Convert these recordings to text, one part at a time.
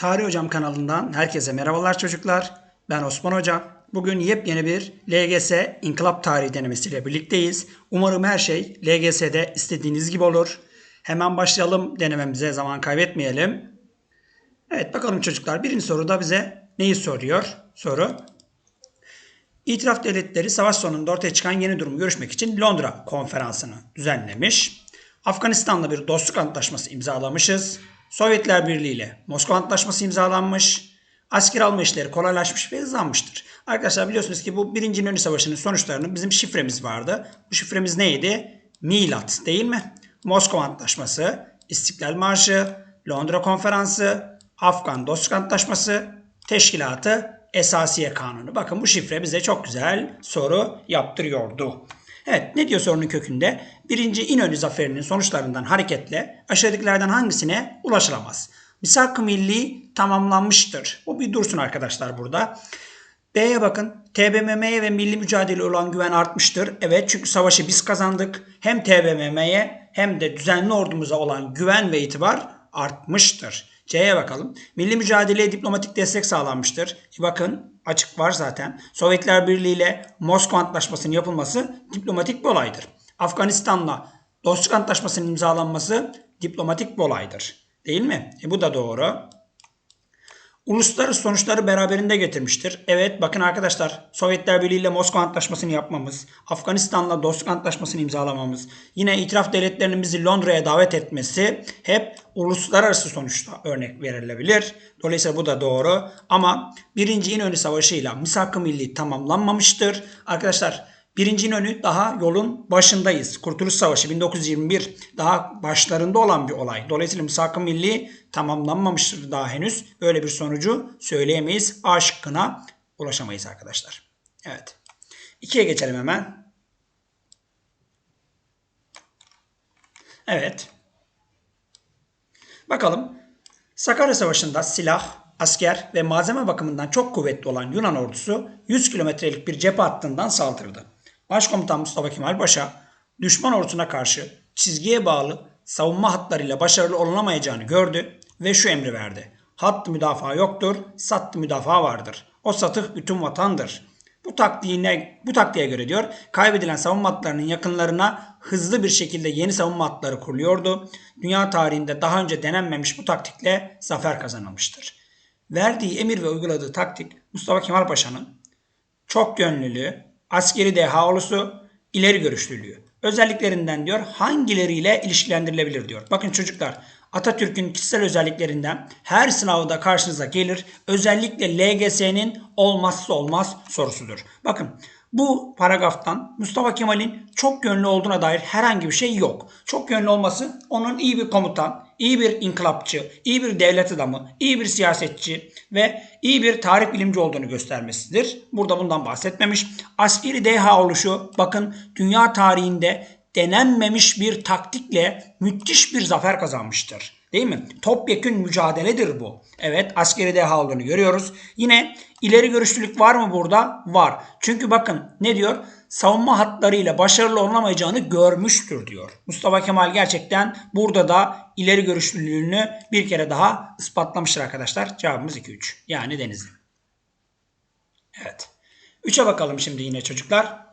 Tarih Hocam kanalından herkese merhabalar çocuklar. Ben Osman Hoca. Bugün yepyeni bir LGS İnkılap Tarihi denemesiyle birlikteyiz. Umarım her şey LGS'de istediğiniz gibi olur. Hemen başlayalım denememize zaman kaybetmeyelim. Evet bakalım çocuklar birinci soruda bize neyi soruyor? Soru. İtiraf devletleri savaş sonunda ortaya çıkan yeni durumu görüşmek için Londra konferansını düzenlemiş. Afganistan'la bir dostluk antlaşması imzalamışız. Sovyetler Birliği ile Moskova Antlaşması imzalanmış. Asker alma işleri kolaylaşmış ve hızlanmıştır. Arkadaşlar biliyorsunuz ki bu Birinci İnönü Savaşı'nın sonuçlarının bizim şifremiz vardı. Bu şifremiz neydi? Milat değil mi? Moskova Antlaşması, İstiklal Marşı, Londra Konferansı, Afgan Dostluk Antlaşması, Teşkilatı Esasiye Kanunu. Bakın bu şifre bize çok güzel soru yaptırıyordu. Evet ne diyor sorunun kökünde? Birinci İnönü zaferinin sonuçlarından hareketle aşağıdakilerden hangisine ulaşılamaz? Misak-ı milli tamamlanmıştır. Bu bir dursun arkadaşlar burada. B'ye bakın. TBMM'ye ve milli mücadele olan güven artmıştır. Evet çünkü savaşı biz kazandık. Hem TBMM'ye hem de düzenli ordumuza olan güven ve itibar artmıştır. C'ye bakalım. Milli mücadeleye diplomatik destek sağlanmıştır. Bakın açık var zaten. Sovyetler Birliği ile Moskova Antlaşması'nın yapılması diplomatik bir olaydır. Afganistan'la Dostluk Antlaşması'nın imzalanması diplomatik bir olaydır. Değil mi? E bu da doğru. Uluslararası sonuçları beraberinde getirmiştir. Evet bakın arkadaşlar Sovyetler Birliği ile Moskova Antlaşması'nı yapmamız, Afganistan'la Dostluk Antlaşması'nı imzalamamız, yine itiraf devletlerinin bizi Londra'ya davet etmesi hep uluslararası sonuçta örnek verilebilir. Dolayısıyla bu da doğru. Ama 1. İnönü Savaşı ile Misak-ı Milli tamamlanmamıştır. Arkadaşlar 1. İnönü daha yolun başındayız. Kurtuluş Savaşı 1921 daha başlarında olan bir olay. Dolayısıyla Misak-ı Milli tamamlanmamıştır daha henüz. Böyle bir sonucu söyleyemeyiz. A şıkkına ulaşamayız arkadaşlar. Evet. İkiye geçelim hemen. Evet. Bakalım. Sakarya Savaşı'nda silah, asker ve malzeme bakımından çok kuvvetli olan Yunan ordusu 100 kilometrelik bir cephe hattından saldırdı. Başkomutan Mustafa Kemal Paşa düşman ordusuna karşı çizgiye bağlı savunma hatlarıyla başarılı olunamayacağını gördü ve şu emri verdi. Hattı müdafaa yoktur, sattı müdafaa vardır. O satık bütün vatandır. Bu taktiğine, bu taktiğe göre diyor kaybedilen savunma hatlarının yakınlarına hızlı bir şekilde yeni savunma hatları kuruluyordu. Dünya tarihinde daha önce denenmemiş bu taktikle zafer kazanılmıştır. Verdiği emir ve uyguladığı taktik Mustafa Kemal Paşa'nın çok gönüllülüğü, askeri deha olusu, ileri görüşlülüğü. Özelliklerinden diyor hangileriyle ilişkilendirilebilir diyor. Bakın çocuklar Atatürk'ün kişisel özelliklerinden her sınavda karşınıza gelir. Özellikle LGS'nin olmazsa olmaz sorusudur. Bakın bu paragraftan Mustafa Kemal'in çok yönlü olduğuna dair herhangi bir şey yok. Çok yönlü olması onun iyi bir komutan, iyi bir inkılapçı, iyi bir devlet adamı, iyi bir siyasetçi ve iyi bir tarih bilimci olduğunu göstermesidir. Burada bundan bahsetmemiş. Askeri deha oluşu bakın dünya tarihinde denenmemiş bir taktikle müthiş bir zafer kazanmıştır. Değil mi? Topyekün mücadeledir bu. Evet askeri deha olduğunu görüyoruz. Yine ileri görüşlülük var mı burada? Var. Çünkü bakın ne diyor? Savunma hatlarıyla başarılı olamayacağını görmüştür diyor. Mustafa Kemal gerçekten burada da ileri görüşlülüğünü bir kere daha ispatlamıştır arkadaşlar. Cevabımız 2-3. Yani Denizli. Evet. 3'e bakalım şimdi yine çocuklar.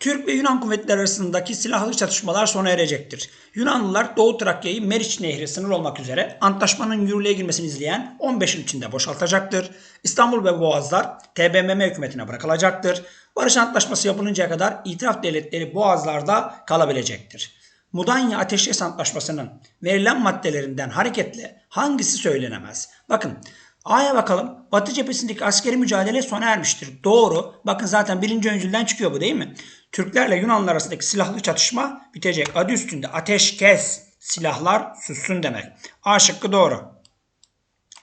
Türk ve Yunan kuvvetleri arasındaki silahlı çatışmalar sona erecektir. Yunanlılar Doğu Trakya'yı Meriç Nehri sınır olmak üzere antlaşmanın yürürlüğe girmesini izleyen 15 yıl içinde boşaltacaktır. İstanbul ve Boğazlar TBMM hükümetine bırakılacaktır. Barış Antlaşması yapılıncaya kadar itiraf devletleri Boğazlar'da kalabilecektir. Mudanya Ateşkes Antlaşması'nın verilen maddelerinden hareketle hangisi söylenemez? Bakın A'ya bakalım. Batı cephesindeki askeri mücadele sona ermiştir. Doğru. Bakın zaten birinci öncülden çıkıyor bu değil mi? Türklerle Yunanlılar arasındaki silahlı çatışma bitecek. Adı üstünde ateş kes. Silahlar sussun demek. A şıkkı doğru.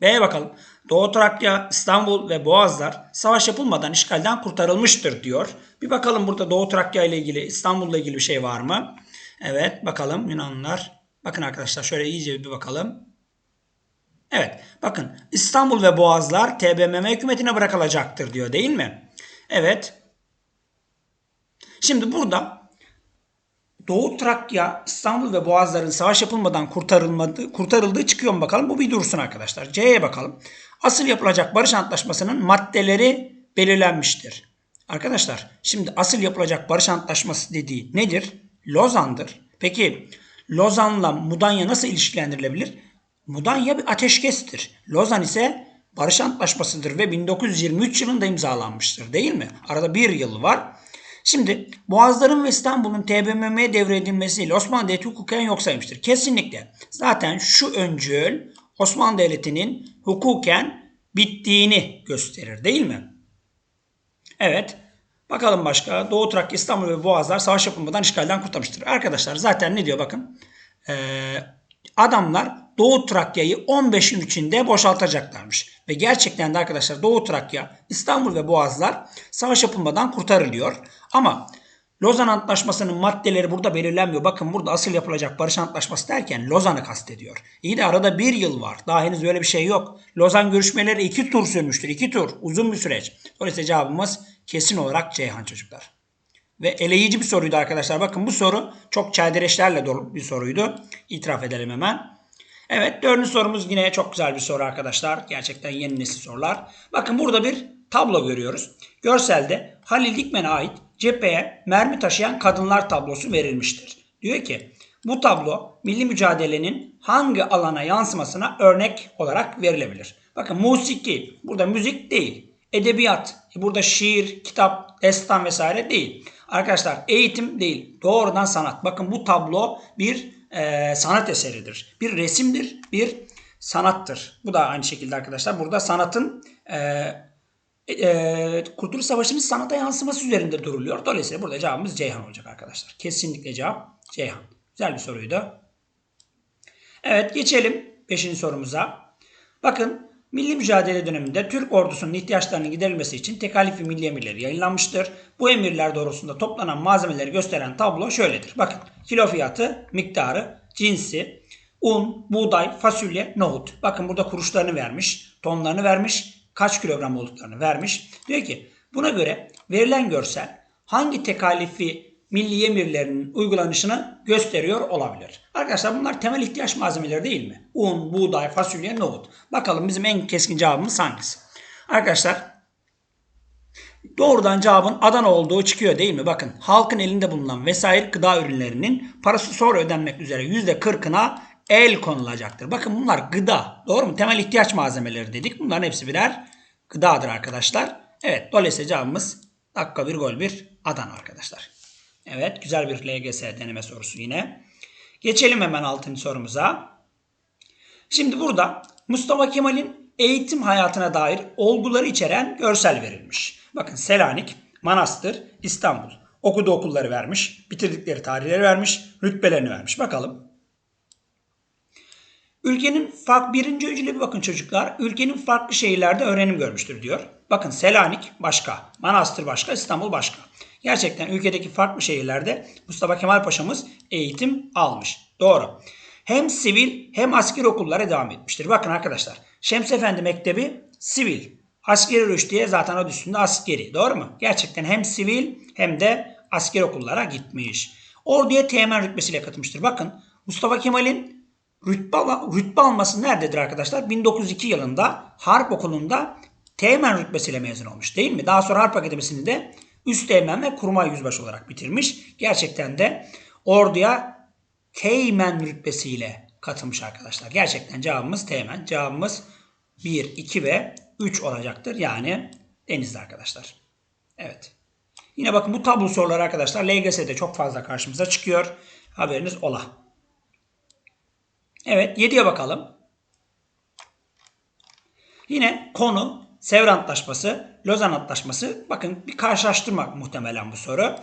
B'ye bakalım. Doğu Trakya, İstanbul ve Boğazlar savaş yapılmadan işgalden kurtarılmıştır diyor. Bir bakalım burada Doğu Trakya ile ilgili, İstanbul'la ilgili bir şey var mı? Evet bakalım Yunanlılar. Bakın arkadaşlar şöyle iyice bir bakalım. Evet bakın İstanbul ve Boğazlar TBMM hükümetine bırakılacaktır diyor değil mi? Evet. Şimdi burada Doğu Trakya, İstanbul ve Boğazların savaş yapılmadan kurtarılmadığı, kurtarıldığı çıkıyor mu bakalım? Bu bir dursun arkadaşlar. C'ye bakalım. Asıl yapılacak barış antlaşmasının maddeleri belirlenmiştir. Arkadaşlar şimdi asıl yapılacak barış antlaşması dediği nedir? Lozan'dır. Peki Lozan'la Mudanya nasıl ilişkilendirilebilir? Mudanya bir ateşkestir. Lozan ise barış antlaşmasıdır ve 1923 yılında imzalanmıştır değil mi? Arada bir yıl var. Şimdi Boğazların ve İstanbul'un TBMM'ye devredilmesiyle Osmanlı Devleti hukuken yok saymıştır. Kesinlikle. Zaten şu öncül Osmanlı Devleti'nin hukuken bittiğini gösterir değil mi? Evet. Bakalım başka. Doğu Trakya, İstanbul ve Boğazlar savaş yapılmadan işgalden kurtarmıştır. Arkadaşlar zaten ne diyor bakın. Ee, adamlar Doğu Trakya'yı 15 gün içinde boşaltacaklarmış. Ve gerçekten de arkadaşlar Doğu Trakya, İstanbul ve Boğazlar savaş yapılmadan kurtarılıyor. Ama Lozan Antlaşması'nın maddeleri burada belirlenmiyor. Bakın burada asıl yapılacak barış antlaşması derken Lozan'ı kastediyor. İyi de arada bir yıl var. Daha henüz öyle bir şey yok. Lozan görüşmeleri iki tur sürmüştür. iki tur. Uzun bir süreç. Dolayısıyla cevabımız kesin olarak Ceyhan çocuklar. Ve eleyici bir soruydu arkadaşlar. Bakın bu soru çok çeldireçlerle dolu bir soruydu. İtiraf edelim hemen. Evet dördüncü sorumuz yine çok güzel bir soru arkadaşlar. Gerçekten yeni nesil sorular. Bakın burada bir tablo görüyoruz. Görselde Halil Dikmen'e ait cepheye mermi taşıyan kadınlar tablosu verilmiştir. Diyor ki bu tablo milli mücadelenin hangi alana yansımasına örnek olarak verilebilir? Bakın musiki burada müzik değil. Edebiyat burada şiir, kitap, destan vesaire değil. Arkadaşlar eğitim değil. Doğrudan sanat. Bakın bu tablo bir e, sanat eseridir. Bir resimdir, bir sanattır. Bu da aynı şekilde arkadaşlar. Burada sanatın e, e, Kurtuluş Savaşı'nın sanata yansıması üzerinde duruluyor. Dolayısıyla burada cevabımız Ceyhan olacak arkadaşlar. Kesinlikle cevap Ceyhan. Güzel bir soruydu. Evet geçelim 5. sorumuza. Bakın Milli mücadele döneminde Türk ordusunun ihtiyaçlarının giderilmesi için tekalif ve milli emirleri yayınlanmıştır. Bu emirler doğrusunda toplanan malzemeleri gösteren tablo şöyledir. Bakın kilo fiyatı, miktarı, cinsi, un, buğday, fasulye, nohut. Bakın burada kuruşlarını vermiş, tonlarını vermiş, kaç kilogram olduklarını vermiş. Diyor ki buna göre verilen görsel hangi tekalifi milli emirlerinin uygulanışını gösteriyor olabilir. Arkadaşlar bunlar temel ihtiyaç malzemeleri değil mi? Un, buğday, fasulye, nohut. Bakalım bizim en keskin cevabımız hangisi? Arkadaşlar doğrudan cevabın Adana olduğu çıkıyor değil mi? Bakın halkın elinde bulunan vesaire gıda ürünlerinin parası sonra ödenmek üzere %40'ına el konulacaktır. Bakın bunlar gıda. Doğru mu? Temel ihtiyaç malzemeleri dedik. Bunların hepsi birer gıdadır arkadaşlar. Evet dolayısıyla cevabımız dakika bir gol bir Adana arkadaşlar. Evet güzel bir LGS deneme sorusu yine. Geçelim hemen 6. sorumuza. Şimdi burada Mustafa Kemal'in eğitim hayatına dair olguları içeren görsel verilmiş. Bakın Selanik, Manastır, İstanbul. Okuduğu okulları vermiş, bitirdikleri tarihleri vermiş, rütbelerini vermiş. Bakalım. Ülkenin farklı birinci öncüle bir bakın çocuklar. Ülkenin farklı şehirlerde öğrenim görmüştür diyor. Bakın Selanik başka, Manastır başka, İstanbul başka. Gerçekten ülkedeki farklı şehirlerde Mustafa Kemal Paşa'mız eğitim almış. Doğru. Hem sivil hem asker okullara devam etmiştir. Bakın arkadaşlar Şems Efendi Mektebi sivil. Askeri rüştiye zaten adı üstünde askeri. Doğru mu? Gerçekten hem sivil hem de asker okullara gitmiş. Orduya teğmen rütbesiyle katılmıştır. Bakın Mustafa Kemal'in rütbe, rütbe alması nerededir arkadaşlar? 1902 yılında Harp Okulu'nda teğmen rütbesiyle mezun olmuş değil mi? Daha sonra Harp Akademisi'nde üst teğmen ve kurmay yüzbaşı olarak bitirmiş. Gerçekten de orduya teğmen rütbesiyle katılmış arkadaşlar. Gerçekten cevabımız teğmen. Cevabımız 1, 2 ve 3 olacaktır. Yani denizli arkadaşlar. Evet. Yine bakın bu tablo soruları arkadaşlar LGS'de çok fazla karşımıza çıkıyor. Haberiniz ola. Evet 7'ye bakalım. Yine konu Sevr Antlaşması, Lozan Antlaşması. Bakın bir karşılaştırma muhtemelen bu soru.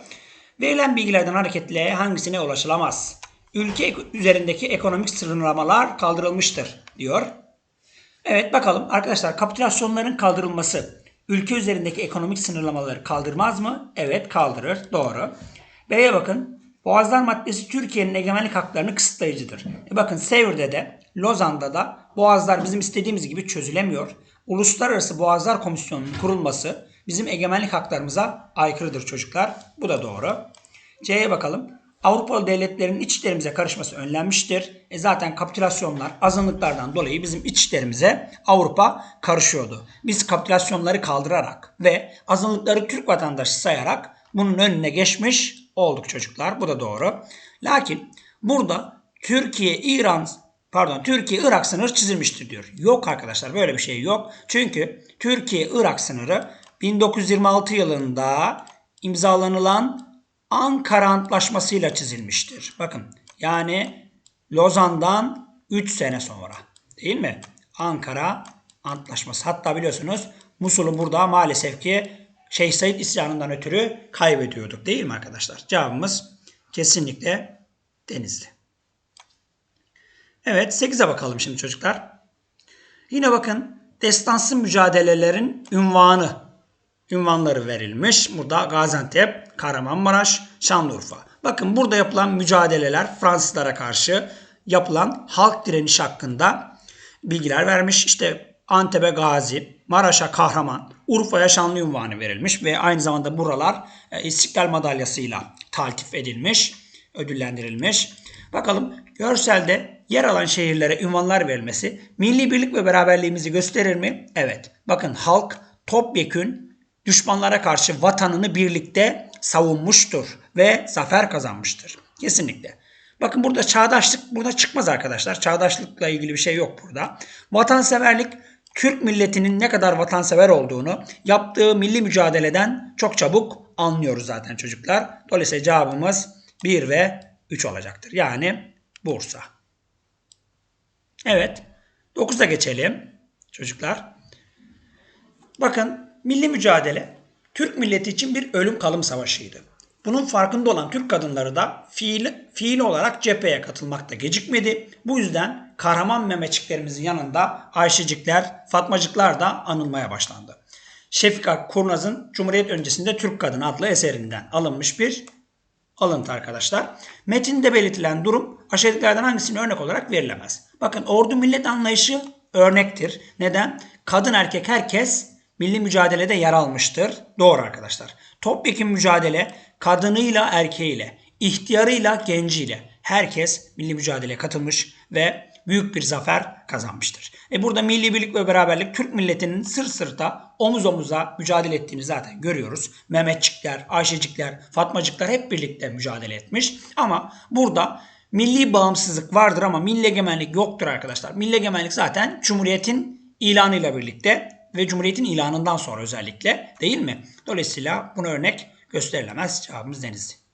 Verilen bilgilerden hareketle hangisine ulaşılamaz? Ülke üzerindeki ekonomik sınırlamalar kaldırılmıştır diyor. Evet bakalım arkadaşlar kapitülasyonların kaldırılması ülke üzerindeki ekonomik sınırlamaları kaldırmaz mı? Evet kaldırır. Doğru. B'ye bakın. Boğazlar maddesi Türkiye'nin egemenlik haklarını kısıtlayıcıdır. E bakın Sevr'de de Lozan'da da boğazlar bizim istediğimiz gibi çözülemiyor. Uluslararası Boğazlar Komisyonu'nun kurulması bizim egemenlik haklarımıza aykırıdır çocuklar. Bu da doğru. C'ye bakalım. Avrupalı devletlerin iç işlerimize karışması önlenmiştir. E zaten kapitülasyonlar, azınlıklardan dolayı bizim iç işlerimize Avrupa karışıyordu. Biz kapitülasyonları kaldırarak ve azınlıkları Türk vatandaşı sayarak bunun önüne geçmiş olduk çocuklar. Bu da doğru. Lakin burada Türkiye, İran, pardon Türkiye Irak sınırı çizilmiştir diyor. Yok arkadaşlar böyle bir şey yok. Çünkü Türkiye Irak sınırı 1926 yılında imzalanılan Ankara Antlaşması'yla çizilmiştir. Bakın yani Lozan'dan 3 sene sonra değil mi? Ankara Antlaşması. Hatta biliyorsunuz Musul'u burada maalesef ki Şeyh Said isyanından ötürü kaybediyorduk değil mi arkadaşlar? Cevabımız kesinlikle Denizli. Evet 8'e bakalım şimdi çocuklar. Yine bakın destansı mücadelelerin ünvanı ünvanları verilmiş. Burada Gaziantep, Kahramanmaraş, Şanlıurfa. Bakın burada yapılan mücadeleler Fransızlara karşı yapılan halk direnişi hakkında bilgiler vermiş. İşte Antep'e Gazi, Maraş'a Kahraman, Urfa'ya Şanlı ünvanı verilmiş ve aynı zamanda buralar e, İstiklal Madalyası'yla taltif edilmiş, ödüllendirilmiş. Bakalım görselde yer alan şehirlere ünvanlar verilmesi milli birlik ve beraberliğimizi gösterir mi? Evet. Bakın halk topyekün düşmanlara karşı vatanını birlikte savunmuştur ve zafer kazanmıştır. Kesinlikle. Bakın burada çağdaşlık burada çıkmaz arkadaşlar. Çağdaşlıkla ilgili bir şey yok burada. Vatanseverlik Türk milletinin ne kadar vatansever olduğunu yaptığı milli mücadeleden çok çabuk anlıyoruz zaten çocuklar. Dolayısıyla cevabımız 1 ve 3 olacaktır. Yani Bursa. Evet. 9'a geçelim çocuklar. Bakın milli mücadele Türk milleti için bir ölüm kalım savaşıydı. Bunun farkında olan Türk kadınları da fiil, fiil olarak cepheye katılmakta gecikmedi. Bu yüzden kahraman Mehmetçiklerimizin yanında Ayşecikler, Fatmacıklar da anılmaya başlandı. Şefika Kurnaz'ın Cumhuriyet öncesinde Türk Kadını adlı eserinden alınmış bir alıntı arkadaşlar. Metinde belirtilen durum aşağıdakilerden hangisine örnek olarak verilemez? Bakın ordu millet anlayışı örnektir. Neden? Kadın erkek herkes milli mücadelede yer almıştır. Doğru arkadaşlar. Topyekun mücadele kadınıyla erkeğiyle, ihtiyarıyla genciyle herkes milli mücadeleye katılmış ve büyük bir zafer kazanmıştır. E burada milli birlik ve beraberlik Türk milletinin sırt sırta omuz omuza mücadele ettiğini zaten görüyoruz. Mehmetçikler, Ayşecikler, Fatmacıklar hep birlikte mücadele etmiş. Ama burada milli bağımsızlık vardır ama milli egemenlik yoktur arkadaşlar. Milli egemenlik zaten Cumhuriyet'in ilanıyla birlikte ve Cumhuriyet'in ilanından sonra özellikle değil mi? Dolayısıyla bunu örnek gösterilemez. Cevabımız Denizli.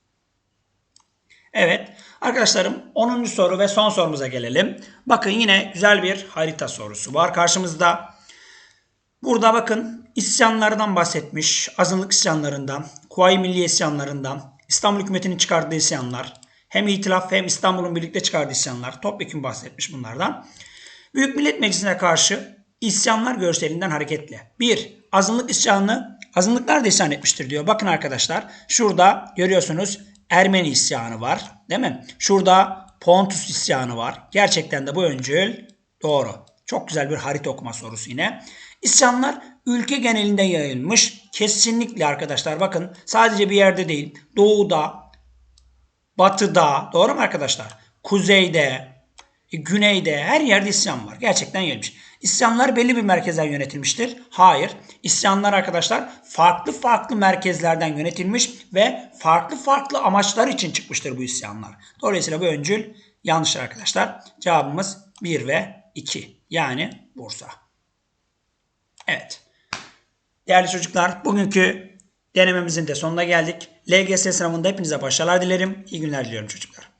Evet arkadaşlarım 10. soru ve son sorumuza gelelim. Bakın yine güzel bir harita sorusu var karşımızda. Burada bakın isyanlardan bahsetmiş. Azınlık isyanlarından, Kuvayi Milliye isyanlarından, İstanbul hükümetinin çıkardığı isyanlar, hem İtilaf hem İstanbul'un birlikte çıkardığı isyanlar. Topyekun bahsetmiş bunlardan. Büyük Millet Meclisi'ne karşı isyanlar görselinden hareketle. 1. Azınlık isyanını azınlıklar da isyan etmiştir diyor. Bakın arkadaşlar şurada görüyorsunuz Ermeni isyanı var değil mi? Şurada Pontus isyanı var. Gerçekten de bu öncül doğru. Çok güzel bir harita okuma sorusu yine. İsyanlar ülke genelinde yayılmış. Kesinlikle arkadaşlar bakın sadece bir yerde değil. Doğuda, batıda doğru mu arkadaşlar? Kuzeyde, güneyde her yerde isyan var. Gerçekten yayılmış. İsyanlar belli bir merkezden yönetilmiştir. Hayır. İsyanlar arkadaşlar farklı farklı merkezlerden yönetilmiş ve farklı farklı amaçlar için çıkmıştır bu isyanlar. Dolayısıyla bu öncül yanlıştır arkadaşlar. Cevabımız 1 ve 2. Yani Bursa. Evet. Değerli çocuklar bugünkü denememizin de sonuna geldik. LGS sınavında hepinize başarılar dilerim. İyi günler diliyorum çocuklar.